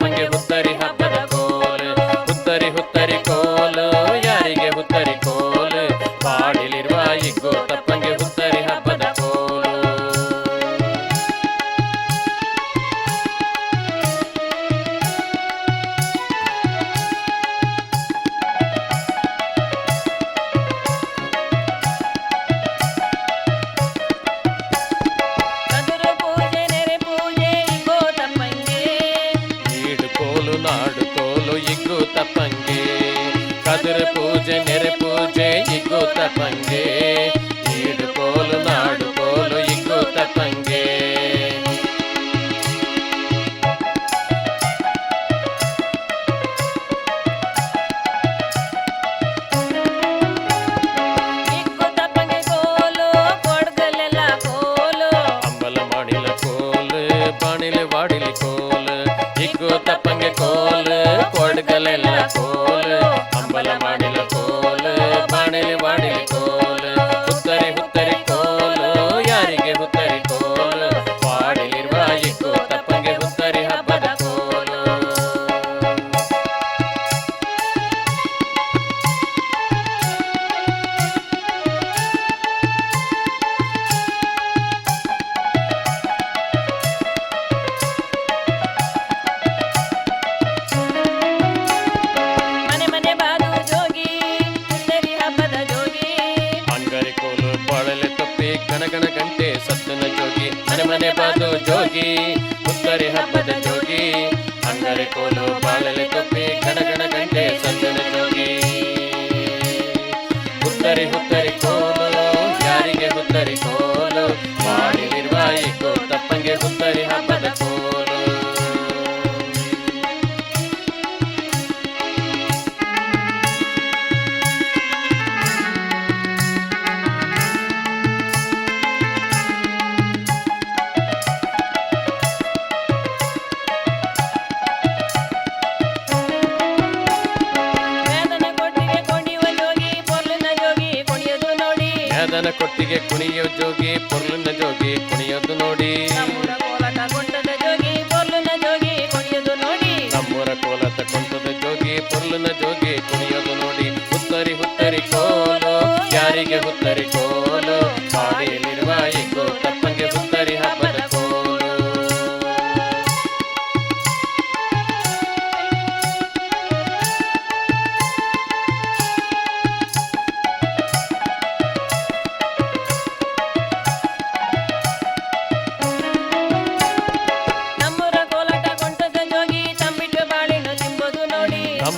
Thank you. आदर पूजे निर पूजे इगो तपंगे ಗಣಗಣ ಗಂಟೆ, ಸತ್ತನ ಜೋಗಿ ಮನೆ ಮನೆ ಬಾದು ಜೋಗಿ, ಉತ್ತರಿ ಹಬ್ಬದ ಜೋಗಿ ಅಂದರೆ ಕೋಲು ಬಾಳಲೆ ತಪ್ಪಿ ಕೊಟ್ಟಿಗೆ ಕುಣಿಯೋ ಜೋಗಿ ಪೊರ್ಲಿನ ಜೋಗಿ ಕುಣಿಯೋದು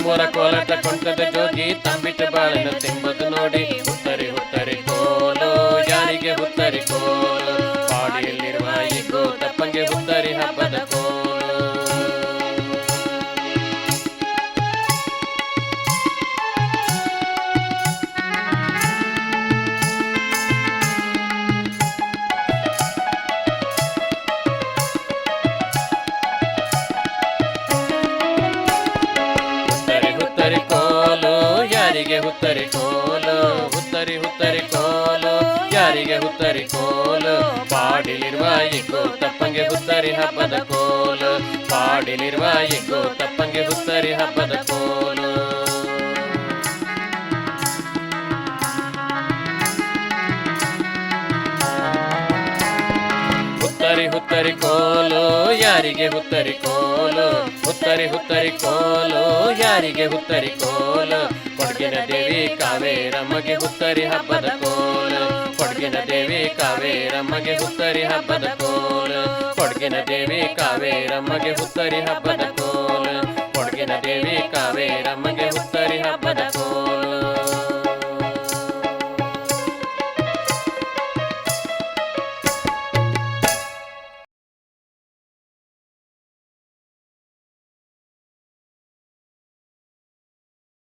ನೋಡಿ ನಮ್ಮೂರ ಕೋಲಾಟ ಕೊಂಟದ ಜೋಗಿ ತಂಬಿಟ್ಟು ಬಾಳಿನ ತಿಂಬದು ನೋಡಿ ಹುತ್ತರಿ ಕೋಲು, ಹುತ್ತರಿ ಹುತ್ತರಿ ಕೋಲು. ಯಾರಿಗೆ ಹುತ್ತರಿ ಕೋಲು? ಪಾಡಿಲಿರುವ ಇಗ್ಗು ತಪ್ಪಂಗೆ ಹುತ್ತರಿ ಹಬ್ಬದ ಕೋಲು. ಪಾಡಿಲಿರುವ ಇಗ್ಗು ತಪ್ಪಂಗೆ ಹುತ್ತರಿ ಹಬ್ಬದ ಕೋಲು. ಹುತ್ತರಿ ಹುತ್ತರಿ ಕೋಲು, ಯಾರಿಗೆ ಹುತ್ತರಿ ಕೋಲು? ಹುತ್ತರಿ ಹುತ್ತರಿ ಕೋಲು, ಯಾರಿಗೆ ಹುತ್ತರಿ ಕೋಲು? ಕೊಡಗಿನ ಕಾವೇರಮ್ಮಗೆ ಹುತ್ತರಿ ಹಬ್ಬದ ಕೋಲ. ಕೊಡಗಿನ ದೇವಿ ಕಾವೇರಮ್ಮಗೆ ಹುತ್ತರಿ ಹಬ್ಬದ ಕೋಲ. ಕೊಡಗಿನ ದೇವಿ ಕಾವೇರಮ್ಮಗೆ ಹುತ್ತರಿ ಹಬ್ಬದ ಕೋಲ. ಕೊಡಗಿನ ದೇವಿ ಕಾವೇರಮ್ಮಗೆ ಹುತ್ತರಿ ಹಬ್ಬದ ಕೋಲು.